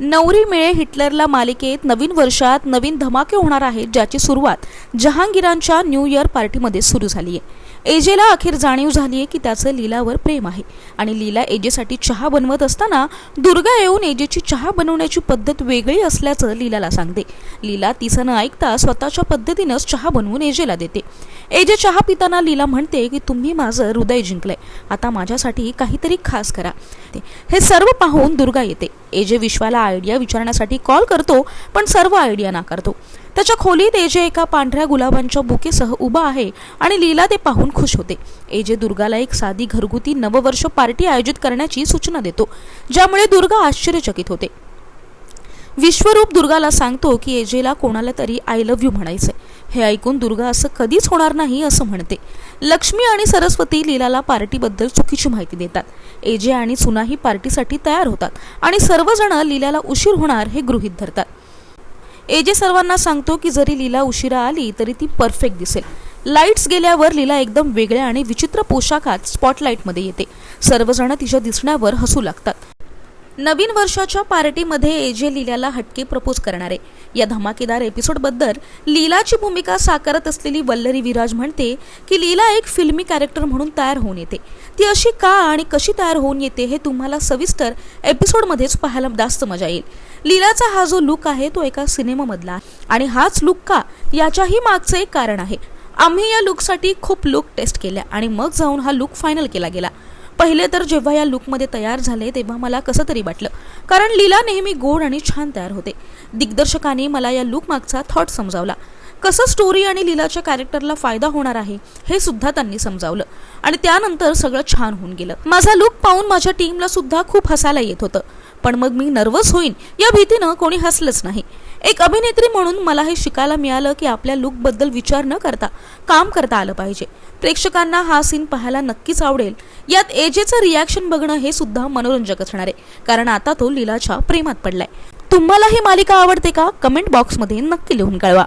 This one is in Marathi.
नवरी मिळे हिटलरला मालिकेत नवीन वर्षात नवीन धमाके होणार आहेत ज्याची सुरुवात जहांगीरांच्या न्यू इयर पार्टीमध्ये सुरू झाली आहे एजेला अखेर जाणीव झाली आहे की त्याचं लीलावर प्रेम आहे. आणि लीला एजेसाठी चहा बनवत असताना दुर्गा येऊन एजेची चहा बनवण्याची पद्धत वेगळी असल्याचं लीलाला सांगते. लीला तिचं न ऐकता स्वतःच्या पद्धतीनंच चहा बनवून एजेला देते. एजे चहा पिताना लीला म्हणते की तुम्ही माझं हृदय जिंकलंय. आता माझ्यासाठी काहीतरी खास करा. हे सर्व पाहून दुर्गा येते. एजे विश्वाला आयडिया विचारण्यासाठी कॉल करतो पण सर्व आयडिया नाकारतो. त्याच्या खोलीत एजे एका पांढऱ्या गुलाबांच्या बुकेसह उभा आहे आणि लीला ते पाहून खुश होते. एजे दुर्गाला एक साधी घरगुती नववर्ष पार्टी आयोजित करण्याची सूचना देतो ज्यामुळे दुर्गा आश्चर्यचकित होते. विश्वरूप दुर्गाला सांगतो की एजेला कोणाला तरी आय लव्ह यू म्हणायचंय. हे ऐकून दुर्गा असं कधीच होणार नाही असं म्हणते. लक्ष्मी आणि सरस्वती लीलाला पार्टीबद्दल चुकीची माहिती देतात. एजे आणि सुनाही पार्टीसाठी तयार होतात आणि सर्वजण लीलाला उशीर होणार हे गृहीत धरतात. एजे सर्वांना सांगतो की जरी लीला उशिरा आली तरी ती परफेक्ट दिसेल. लाईट्स गेल्यावर लीला एकदम वेगळ्या आणि विचित्र पोशाखात स्पॉटलाईटमध्ये येते. सर्वजण तिच्या दिसण्यावर हसू लागतात. नवीन वर्षाच्या पार्टीमध्ये एजे लीलाला हटके प्रपोज करणार. आहे या धमाकेदार एपिसोडबद्दल लीलाची भूमिका साकारत असलेली वल्लरी विराज म्हणते की लीला एक फिल्मी कॅरेक्टर म्हणून तयार होऊन येते. ती अशी का आणि कशी तयार होऊन येते हे तुम्हाला सविस्तर एपिसोडमध्येच पाहायला जास्त मजा येईल. लीलाचा हा जो लुक आहे तो एका सिनेमामधला आणि हाच लुक का याच्याही मागचं एक कारण आहे. आम्ही या लुकसाठी खूप लुक टेस्ट केल्या आणि मग जाऊन हा लुक फायनल केला गेला. पहिले तर जेव्हा या लुकमध्ये तयार झाले तेव्हा मला कसं तरी वाटलं. कारण लीला नेहमी गोड आणि छान तयार होते. दिग्दर्शकाने मला या लुक मागचा थॉट समजावला. कसं स्टोरी आणि लीलाच्या कॅरेक्टरला फायदा होणार आहे हे सुद्धा त्यांनी समजावलं. आणि त्यानंतर सगळं छान होऊन गेलं. माझा लुक पाहून माझ्या टीमला सुद्धा खूप हसायला येत होतं. पण मग मी नर्वस होईन या भीतीनं कोणी हसलंच नाही. एक अभिनेत्री म्हणून मला हे शिकायला मिळालं की आपल्या लुकबद्दल विचार न करता काम करता आलं पाहिजे. प्रेक्षकांना हा सीन पाहायला नक्कीच आवडेल. यात एजेचं रिॲक्शन बघणं हे सुद्धा मनोरंजक असणार आहे. कारण आता तो लीलाच्या प्रेमात पडलाय. तुम्हाला ही मालिका आवडते का? कमेंट बॉक्समध्ये नक्की लिहून कळवा.